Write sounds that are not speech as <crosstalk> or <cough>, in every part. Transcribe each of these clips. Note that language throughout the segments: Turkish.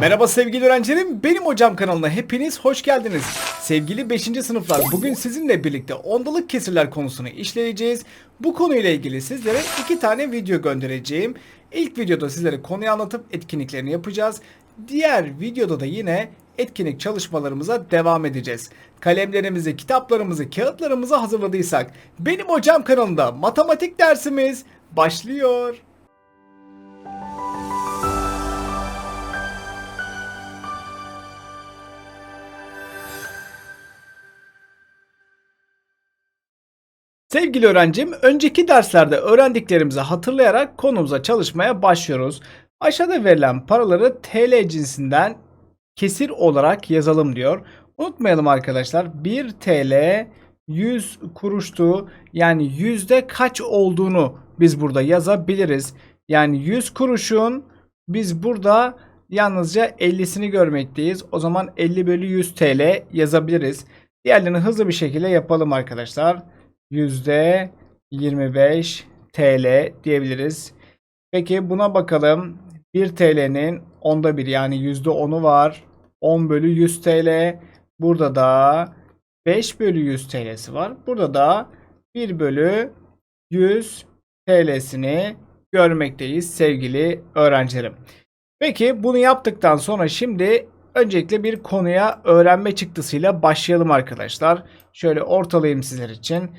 Merhaba sevgili öğrencilerim, benim hocam kanalına hepiniz hoş geldiniz. Sevgili 5. sınıflar, bugün sizinle birlikte ondalık kesirler konusunu işleyeceğiz. Bu konuyla ilgili sizlere iki tane video göndereceğim. İlk videoda sizlere konuyu anlatıp etkinliklerini yapacağız. Diğer videoda da yine etkinlik çalışmalarımıza devam edeceğiz. Kalemlerimizi, kitaplarımızı, kağıtlarımızı hazırladıysak benim hocam kanalında matematik dersimiz başlıyor. Sevgili öğrencim, önceki derslerde öğrendiklerimizi hatırlayarak konumuza çalışmaya başlıyoruz. Aşağıda verilen paraları TL cinsinden kesir olarak yazalım diyor. Unutmayalım arkadaşlar 1 TL 100 kuruştu. Yani yüzde kaç olduğunu biz burada yazabiliriz. Yani 100 kuruşun biz burada yalnızca 50'sini görmekteyiz. O zaman 50 bölü 100 TL yazabiliriz. Diğerlerini hızlı bir şekilde yapalım arkadaşlar. Yüzde 25 TL diyebiliriz. Peki buna bakalım. 1 TL'nin onda bir yani yüzde 10'u var. 10 bölü 100 TL. Burada da 5 bölü 100 TL'si var. Burada da 1 bölü 100 TL'sini görmekteyiz sevgili öğrencilerim. Peki bunu yaptıktan sonra şimdi öncelikle bir konuya öğrenme çıktısıyla başlayalım arkadaşlar. Şöyle ortalayayım sizler için.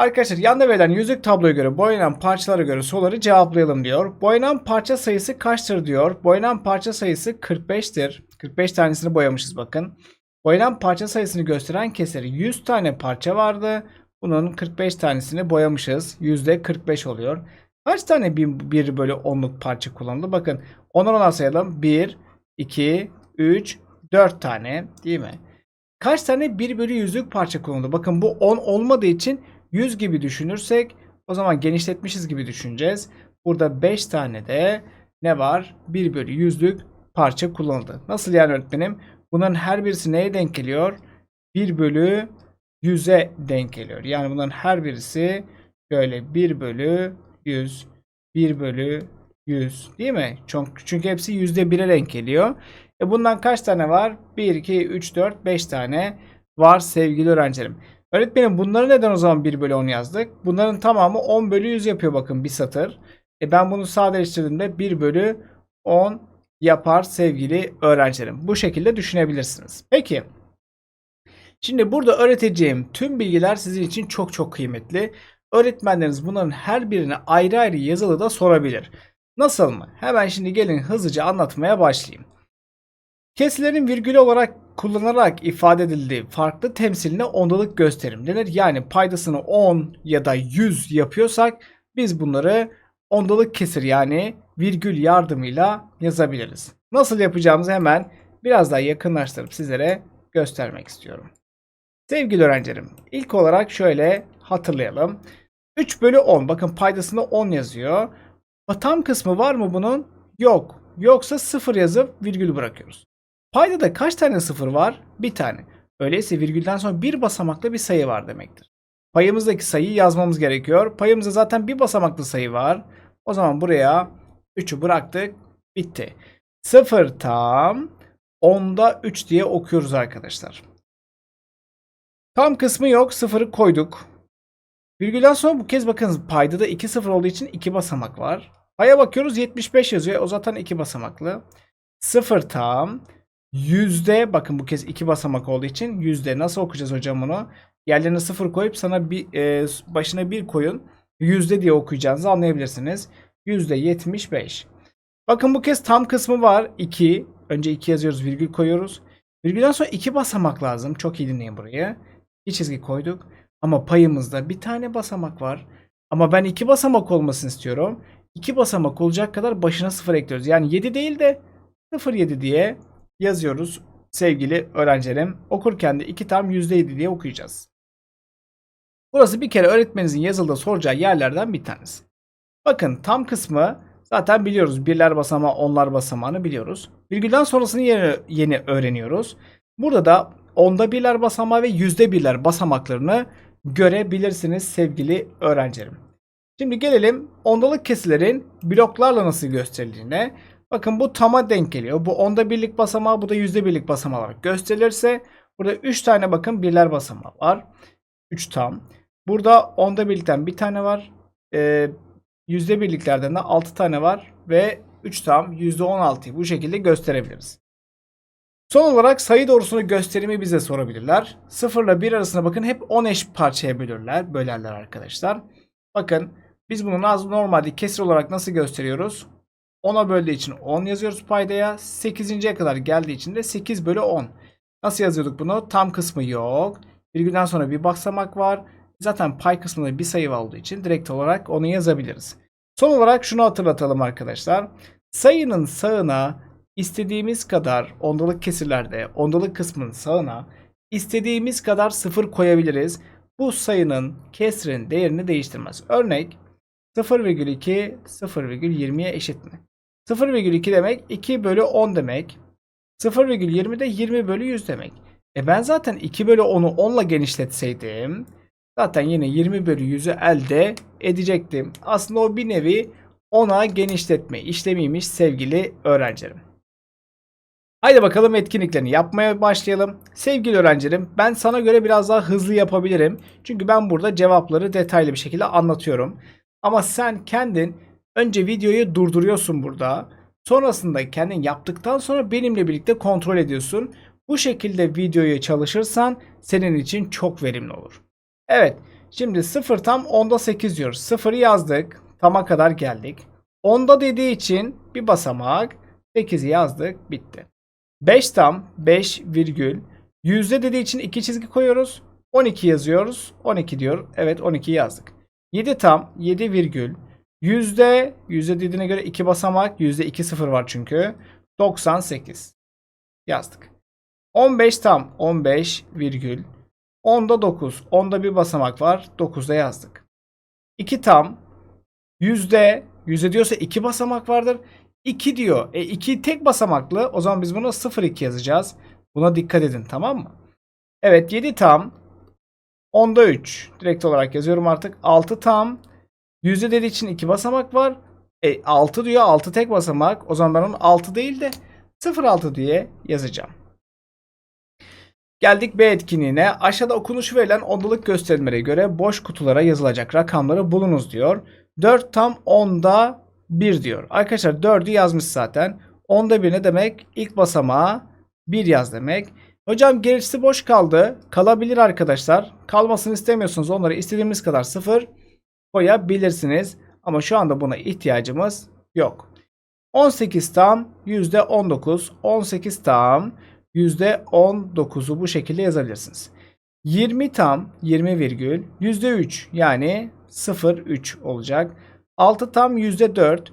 Arkadaşlar yanda verilen yüzük tabloya göre boyanan parçalara göre soruları cevaplayalım diyor. Boyanan parça sayısı kaçtır diyor. Boyanan parça sayısı 45'tir. 45 tanesini boyamışız bakın. Boyanan parça sayısını gösteren keseri 100 tane parça vardı. Bunun 45 tanesini boyamışız. %45 oluyor. Kaç tane 1 bölü 10'luk parça kullanıldı? Bakın 10'ar 10'ar sayalım. 1, 2, 3, 4 tane değil mi? Kaç tane 1 bölü 100'lük parça kullanıldı? Bakın bu 10 olmadığı için 100 gibi düşünürsek o zaman genişletmişiz gibi düşüneceğiz. Burada 5 tane de ne var? 1 bölü 100'lük parça kullanıldı. Nasıl yani öğretmenim? Bunların her birisi neye denk geliyor? 1 bölü 100'e denk geliyor. Yani bunların her birisi şöyle 1 bölü 100, 1 bölü 100 değil mi? Çünkü hepsi %1'e denk geliyor. E bundan kaç tane var? 1, 2, 3, 4, 5 tane var sevgili öğrencilerim. Öğretmenim bunları neden o zaman 1 bölü 10 yazdık? Bunların tamamı 10 bölü 100 yapıyor bakın bir satır. E ben bunu sadeleştirdiğimde 1 bölü 10 yapar sevgili öğrencilerim. Bu şekilde düşünebilirsiniz. Peki. Şimdi burada öğreteceğim tüm bilgiler sizin için çok çok kıymetli. Öğretmenleriniz bunların her birini ayrı ayrı yazılı da sorabilir. Nasıl mı? Hemen şimdi gelin hızlıca anlatmaya başlayayım. Kesilerin virgül olarak kullanarak ifade edildiği farklı temsiline ondalık gösterim denir. Yani paydasını 10 ya da 100 yapıyorsak biz bunları ondalık kesir yani virgül yardımıyla yazabiliriz. Nasıl yapacağımızı hemen biraz daha yakınlaştırıp sizlere göstermek istiyorum. Sevgili öğrencilerim ilk olarak şöyle hatırlayalım. 3 bölü 10 bakın paydasında 10 yazıyor. Tam kısmı var mı bunun? Yok. Yoksa 0 yazıp virgül bırakıyoruz. Paydada kaç tane sıfır var? Bir tane. Öyleyse virgülden sonra bir basamaklı bir sayı var demektir. Payımızdaki sayıyı yazmamız gerekiyor. Payımızda zaten bir basamaklı sayı var. O zaman buraya 3'ü bıraktık. Bitti. 0 tam 10'da 3 diye okuyoruz arkadaşlar. Tam kısmı yok. 0'ı koyduk. Virgülden sonra bu kez bakın payda da 2 sıfır olduğu için 2 basamak var. Paya bakıyoruz 75 yazıyor. O zaten 2 basamaklı. 0 tam Yüzde bakın bu kez iki basamak olduğu için yüzde nasıl okuyacağız hocam bunu? Yerlerine sıfır koyup sana bir e, başına bir koyun. Yüzde diye okuyacağınızı anlayabilirsiniz. Yüzde 75. Bakın bu kez tam kısmı var. 2. Önce 2 yazıyoruz virgül koyuyoruz. Virgülden sonra iki basamak lazım. Çok iyi dinleyin burayı. Bir çizgi koyduk. Ama payımızda bir tane basamak var. Ama ben iki basamak olmasını istiyorum. İki basamak olacak kadar başına sıfır ekliyoruz. Yani 7 değil de 0,7 diye yazıyoruz sevgili öğrencilerim. Okurken de 2 tam %7 diye okuyacağız. Burası bir kere öğretmeninizin yazılıda soracağı yerlerden bir tanesi. Bakın tam kısmı zaten biliyoruz. Birler basamağı, onlar basamağını biliyoruz. Virgülden sonrasını yeni, yeni öğreniyoruz. Burada da onda birler basamağı ve yüzde birler basamaklarını görebilirsiniz sevgili öğrencilerim. Şimdi gelelim ondalık kesilerin bloklarla nasıl gösterildiğine. Bakın bu tama denk geliyor. Bu onda birlik basamağı bu da yüzde birlik basamağı olarak gösterilirse burada 3 tane bakın birler basamağı var. 3 tam. Burada onda birlikten bir tane var. Ee, yüzde birliklerden de 6 tane var ve 3 tam yüzde 16'yı bu şekilde gösterebiliriz. Son olarak sayı doğrusunu gösterimi bize sorabilirler. 0 ile 1 arasında bakın hep 10 eş parçaya bölürler, bölerler arkadaşlar. Bakın biz bunu normalde kesir olarak nasıl gösteriyoruz? 10'a böldüğü için 10 yazıyoruz paydaya. 8.ye kadar geldiği için de 8 bölü 10. Nasıl yazıyorduk bunu? Tam kısmı yok. Virgülden sonra bir basamak var. Zaten pay kısmında bir sayı olduğu için direkt olarak onu yazabiliriz. Son olarak şunu hatırlatalım arkadaşlar. Sayının sağına istediğimiz kadar ondalık kesirlerde ondalık kısmının sağına istediğimiz kadar sıfır koyabiliriz. Bu sayının kesrin değerini değiştirmez. Örnek 0,2 0,20'ye eşit mi? 0,2 demek 2 bölü 10 demek. 0,20 de 20 bölü 100 demek. E ben zaten 2 bölü 10'u 10 ile genişletseydim zaten yine 20 bölü 100'ü elde edecektim. Aslında o bir nevi 10'a genişletme işlemiymiş sevgili öğrencilerim. Haydi bakalım etkinliklerini yapmaya başlayalım. Sevgili öğrencilerim ben sana göre biraz daha hızlı yapabilirim. Çünkü ben burada cevapları detaylı bir şekilde anlatıyorum. Ama sen kendin önce videoyu durduruyorsun burada. Sonrasında kendin yaptıktan sonra benimle birlikte kontrol ediyorsun. Bu şekilde videoyu çalışırsan senin için çok verimli olur. Evet şimdi 0 tam 10'da 8 diyoruz. 0'ı yazdık. Tama kadar geldik. 10'da dediği için bir basamak 8'i yazdık bitti. 5 tam 5 virgül yüzde dediği için iki çizgi koyuyoruz. 12 yazıyoruz. 12 diyor. Evet 12 yazdık. 7 tam 7 virgül yüzde yüzde dediğine göre iki basamak yüzde 2 sıfır var çünkü 98 yazdık. 15 tam 15 virgül 10'da 9 10'da bir basamak var 9'da yazdık. 2 tam yüzde yüzde diyorsa 2 basamak vardır. 2 diyor. E 2 tek basamaklı. O zaman biz bunu 0,2 yazacağız. Buna dikkat edin tamam mı? Evet 7 tam. 10'da 3. Direkt olarak yazıyorum artık. 6 tam. Yüzde dediği için 2 basamak var. E 6 diyor 6 tek basamak. O zaman ben onu 6 değil de 0,6 diye yazacağım. Geldik B etkinliğine. Aşağıda okunuşu verilen ondalık gösterimlere göre boş kutulara yazılacak rakamları bulunuz diyor. 4 tam 10'da 1 diyor. Arkadaşlar 4'ü yazmış zaten. 10'da 1 ne demek? İlk basamağa 1 yaz demek. Hocam gerisi boş kaldı. Kalabilir arkadaşlar. Kalmasını istemiyorsunuz. Onları istediğimiz kadar 0 koyabilirsiniz. Ama şu anda buna ihtiyacımız yok. 18 tam %19. 18 tam %19'u bu şekilde yazabilirsiniz. 20 tam 20 virgül %3 yani 0,3 olacak. 6 tam %4.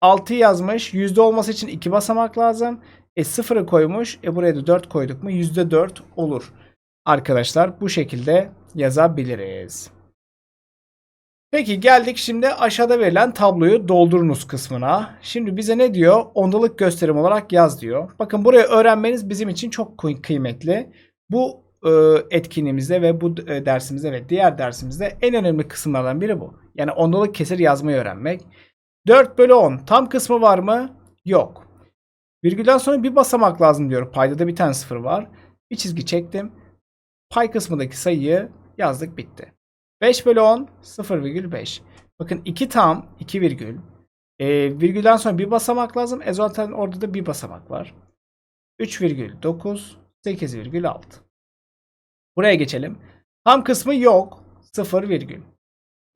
6 yazmış. Yüzde olması için 2 basamak lazım. E 0'ı koymuş. E buraya da 4 koyduk mu %4 olur. Arkadaşlar bu şekilde yazabiliriz. Peki geldik şimdi aşağıda verilen tabloyu doldurunuz kısmına. Şimdi bize ne diyor? Ondalık gösterim olarak yaz diyor. Bakın burayı öğrenmeniz bizim için çok kıy- kıymetli. Bu e, etkinliğimizde ve bu e, dersimizde ve diğer dersimizde en önemli kısımlardan biri bu. Yani ondalık kesir yazmayı öğrenmek. 4 bölü 10 tam kısmı var mı? Yok. Virgülden sonra bir basamak lazım diyor. Paydada bir tane sıfır var. Bir çizgi çektim. Pay kısmındaki sayıyı yazdık bitti. 5 bölü 10 0,5. Bakın 2 tam 2 virgül. E, virgülden sonra bir basamak lazım. E zaten orada da bir basamak var. 3,9 8,6. Buraya geçelim. Tam kısmı yok. 0 virgül.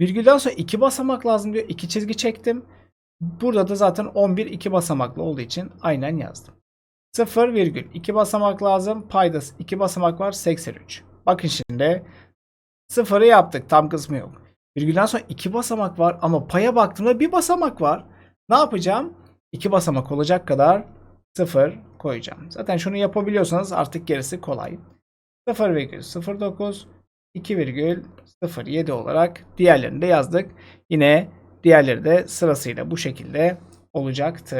Virgülden sonra 2 basamak lazım diyor. 2 çizgi çektim. Burada da zaten 11 2 basamaklı olduğu için aynen yazdım. 0 virgül 2 basamak lazım. Paydası 2 basamak var 83. Bakın şimdi sıfırı yaptık. Tam kısmı yok. Virgülden sonra 2 basamak var ama paya baktığımda bir basamak var. Ne yapacağım? 2 basamak olacak kadar 0 koyacağım. Zaten şunu yapabiliyorsanız artık gerisi kolay. 0,09 2,07 olarak diğerlerini de yazdık. Yine diğerleri de sırasıyla bu şekilde olacaktı.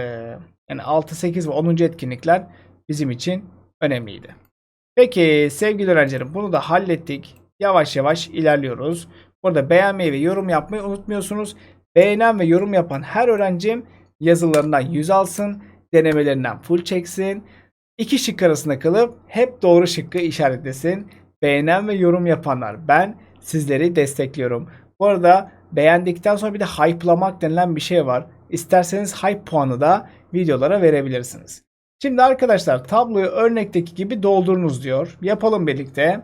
Yani 6, 8 ve 10. etkinlikler bizim için önemliydi. Peki sevgili öğrencilerim bunu da hallettik. Yavaş yavaş ilerliyoruz. Burada beğenmeyi ve yorum yapmayı unutmuyorsunuz. Beğenen ve yorum yapan her öğrencim yazılarından 100 alsın, denemelerinden full çeksin. İki şık arasında kalıp hep doğru şıkkı işaretlesin. Beğenen ve yorum yapanlar ben sizleri destekliyorum. Bu arada beğendikten sonra bir de hype'lamak denilen bir şey var. İsterseniz hype puanı da videolara verebilirsiniz. Şimdi arkadaşlar tabloyu örnekteki gibi doldurunuz diyor. Yapalım birlikte.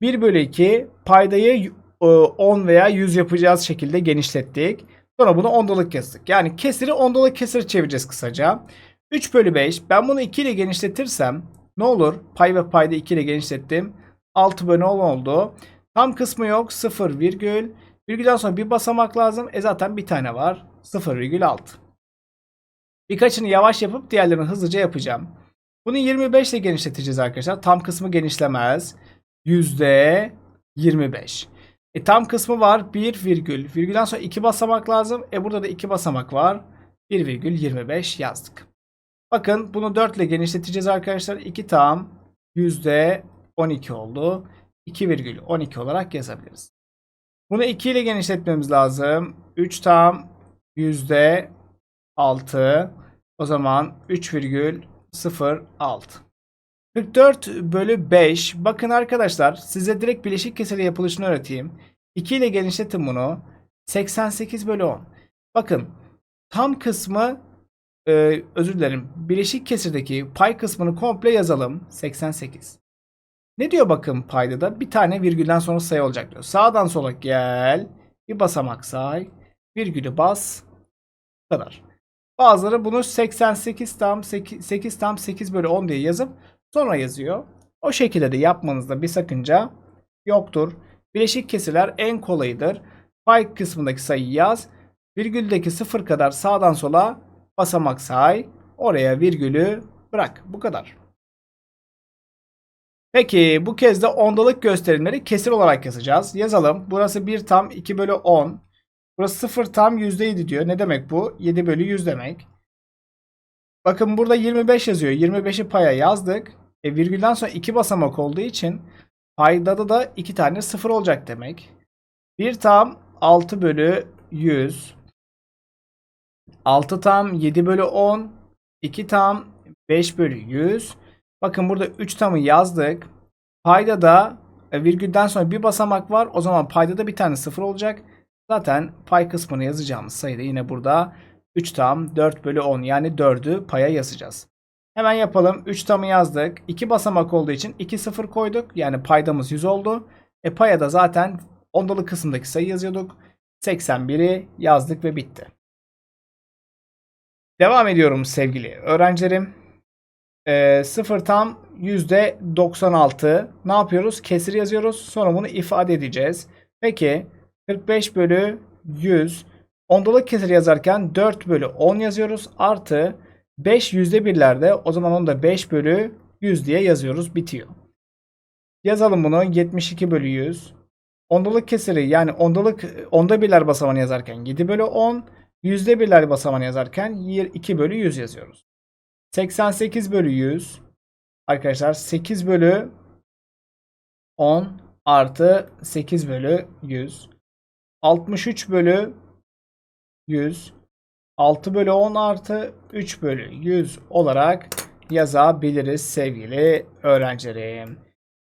1 bölü 2 paydayı e, 10 veya 100 yapacağız şekilde genişlettik. Sonra bunu ondalık yazdık. Yani kesiri ondalık kesir çevireceğiz kısaca. 3 bölü 5 ben bunu 2 ile genişletirsem ne olur? Pay ve payda 2 ile genişlettim. 6 bölü 10 oldu. Tam kısmı yok 0 virgül. Virgülden sonra bir basamak lazım. E zaten bir tane var. 0,6. Birkaçını yavaş yapıp diğerlerini hızlıca yapacağım. Bunu 25 ile genişleteceğiz arkadaşlar. Tam kısmı genişlemez. Yüzde 25. E tam kısmı var 1 virgül. Virgülden sonra 2 basamak lazım. E burada da 2 basamak var. 1,25 yazdık. Bakın bunu 4 ile genişleteceğiz arkadaşlar. 2 tam yüzde 12 oldu. 2,12 olarak yazabiliriz. Bunu 2 ile genişletmemiz lazım. 3 tam yüzde 6. O zaman 3,06. 44 bölü 5. Bakın arkadaşlar size direkt bileşik kesiri yapılışını öğreteyim. 2 ile genişletin bunu. 88 bölü 10. Bakın tam kısmı e, özür dilerim. Bileşik kesirdeki pay kısmını komple yazalım. 88. Ne diyor bakın payda da? Bir tane virgülden sonra sayı olacak diyor. Sağdan sola gel. Bir basamak say. Virgülü bas. Bu kadar. Bazıları bunu 88 tam 8, 8 tam 8 bölü 10 diye yazıp sonra yazıyor. O şekilde de yapmanızda bir sakınca yoktur. Bileşik kesirler en kolayıdır. Pay kısmındaki sayıyı yaz. Virgüldeki sıfır kadar sağdan sola basamak say. Oraya virgülü bırak. Bu kadar. Peki bu kez de ondalık gösterimleri kesir olarak yazacağız. Yazalım. Burası 1 tam 2 bölü 10. Burası 0 tam %7 diyor. Ne demek bu? 7 bölü 100 demek. Bakın burada 25 yazıyor. 25'i paya yazdık. E virgülden sonra 2 basamak olduğu için payda da 2 tane 0 olacak demek. 1 tam 6 bölü 100. 6 tam 7 bölü 10. 2 tam 5 bölü 100. Bakın burada 3 tamı yazdık. Payda da e, virgülden sonra bir basamak var. O zaman payda da bir tane 0 olacak. Zaten pay kısmını yazacağımız sayıda yine burada 3 tam 4 bölü 10 yani 4'ü paya yazacağız. Hemen yapalım. 3 tamı yazdık. 2 basamak olduğu için 2 0 koyduk. Yani paydamız 100 oldu. E paya da zaten ondalık kısımdaki sayı yazıyorduk. 81'i yazdık ve bitti. Devam ediyorum sevgili öğrencilerim. E, 0 tam %96. Ne yapıyoruz? Kesir yazıyoruz. Sonra bunu ifade edeceğiz. Peki 45 bölü 100. Ondalık kesir yazarken 4 bölü 10 yazıyoruz. Artı 5 yüzde birlerde o zaman onu da 5 bölü 100 diye yazıyoruz. Bitiyor. Yazalım bunu. 72 bölü 100. Ondalık kesiri yani ondalık onda birler basamağını yazarken 7 bölü 10. Yüzde birler basamağını yazarken 2 bölü 100 yazıyoruz. 88 bölü 100. Arkadaşlar 8 bölü 10 artı 8 bölü 100. 63 bölü 100. 6 bölü 10 artı 3 bölü 100 olarak yazabiliriz sevgili öğrencilerim.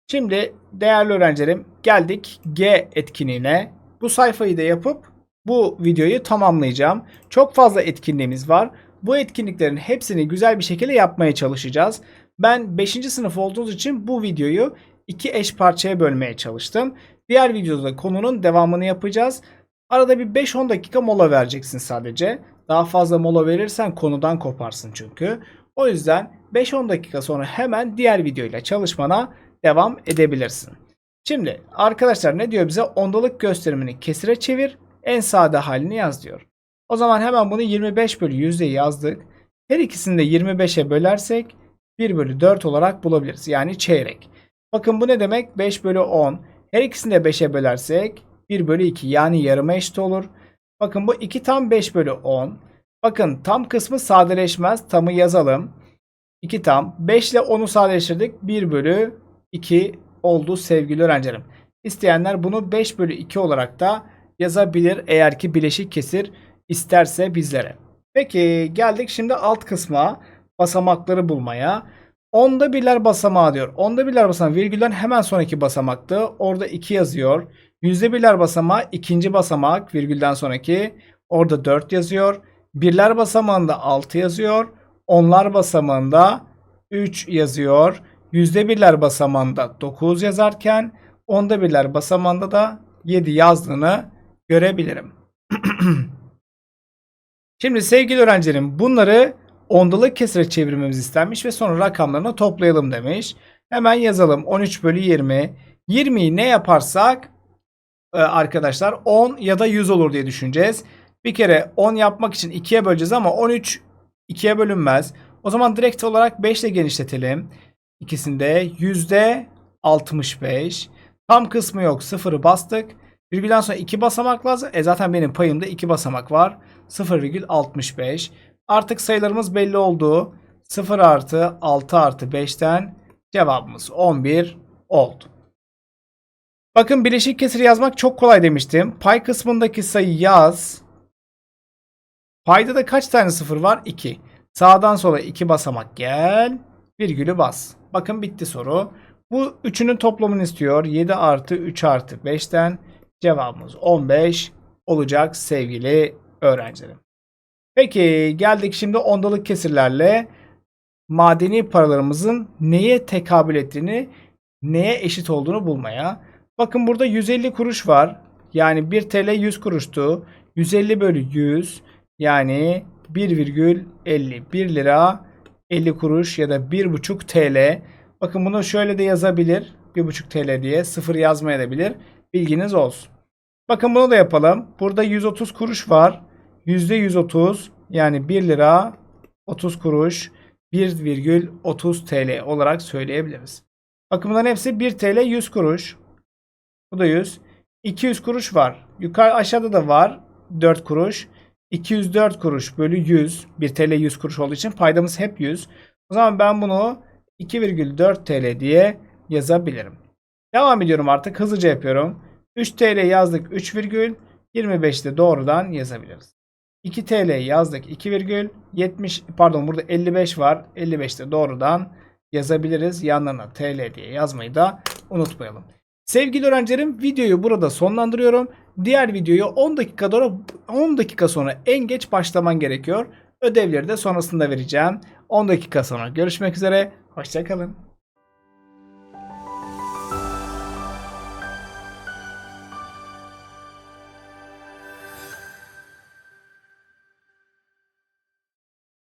Şimdi değerli öğrencilerim geldik G etkinliğine. Bu sayfayı da yapıp bu videoyu tamamlayacağım. Çok fazla etkinliğimiz var. Bu etkinliklerin hepsini güzel bir şekilde yapmaya çalışacağız. Ben 5. sınıf olduğunuz için bu videoyu iki eş parçaya bölmeye çalıştım. Diğer videoda konunun devamını yapacağız. Arada bir 5-10 dakika mola vereceksin sadece. Daha fazla mola verirsen konudan koparsın çünkü. O yüzden 5-10 dakika sonra hemen diğer videoyla çalışmana devam edebilirsin. Şimdi arkadaşlar ne diyor bize? Ondalık gösterimini kesire çevir. En sade halini yaz diyor. O zaman hemen bunu 25 bölü yüzde yazdık. Her ikisini de 25'e bölersek 1 bölü 4 olarak bulabiliriz. Yani çeyrek. Bakın bu ne demek? 5 bölü 10. Her ikisini de 5'e bölersek 1 bölü 2 yani yarıma eşit olur. Bakın bu 2 tam 5 bölü 10. Bakın tam kısmı sadeleşmez. Tamı yazalım. 2 tam. 5 ile 10'u sadeleştirdik. 1 bölü 2 oldu sevgili öğrencilerim. İsteyenler bunu 5 bölü 2 olarak da yazabilir eğer ki bileşik kesir isterse bizlere. Peki geldik şimdi alt kısma basamakları bulmaya. Onda birler basamağı diyor. Onda birler basamağı virgülden hemen sonraki basamaktı. Orada 2 yazıyor. Yüzde birler basamağı ikinci basamak virgülden sonraki. Orada 4 yazıyor. Birler basamağında 6 yazıyor. Onlar basamağında 3 yazıyor. Yüzde birler basamağında 9 yazarken onda birler basamağında da 7 yazdığını görebilirim. <clears throat> Şimdi sevgili öğrencilerim bunları ondalık kesire çevirmemiz istenmiş ve sonra rakamlarını toplayalım demiş. Hemen yazalım 13 bölü 20. 20'yi ne yaparsak arkadaşlar 10 ya da 100 olur diye düşüneceğiz. Bir kere 10 yapmak için 2'ye böleceğiz ama 13 2'ye bölünmez. O zaman direkt olarak 5 ile genişletelim. İkisinde yüzde 65. Tam kısmı yok. Sıfırı bastık. Virgülden sonra 2 basamak lazım. E zaten benim payımda 2 basamak var. 0,65. Artık sayılarımız belli oldu. 0 artı 6 artı 5'ten cevabımız 11 oldu. Bakın bileşik kesir yazmak çok kolay demiştim. Pay kısmındaki sayı yaz. Payda da kaç tane sıfır var? 2. Sağdan sola 2 basamak gel. Virgülü bas. Bakın bitti soru. Bu üçünün toplamını istiyor. 7 artı 3 artı 5'ten cevabımız 15 olacak sevgili öğrencilerim. Peki geldik şimdi ondalık kesirlerle madeni paralarımızın neye tekabül ettiğini, neye eşit olduğunu bulmaya. Bakın burada 150 kuruş var. Yani 1 TL 100 kuruştu. 150 bölü 100 yani 1,51 lira 50 kuruş ya da 1,5 TL. Bakın bunu şöyle de yazabilir. 1,5 TL diye sıfır yazmayabilir. Bilginiz olsun. Bakın bunu da yapalım. Burada 130 kuruş var. %130 yani 1 lira 30 kuruş 1,30 TL olarak söyleyebiliriz. Bakın bunların hepsi 1 TL 100 kuruş. Bu da 100. 200 kuruş var. Yukarı aşağıda da var 4 kuruş. 204 kuruş bölü 100. 1 TL 100 kuruş olduğu için paydamız hep 100. O zaman ben bunu 2,4 TL diye yazabilirim. Devam ediyorum artık. Hızlıca yapıyorum. 3 TL yazdık 3 virgül. 25 de doğrudan yazabiliriz. 2 TL yazdık 2 virgül. 70 pardon burada 55 var. 55 de doğrudan yazabiliriz. Yanlarına TL diye yazmayı da unutmayalım. Sevgili öğrencilerim videoyu burada sonlandırıyorum. Diğer videoyu 10 dakika sonra 10 dakika sonra en geç başlaman gerekiyor. Ödevleri de sonrasında vereceğim. 10 dakika sonra görüşmek üzere. Hoşçakalın.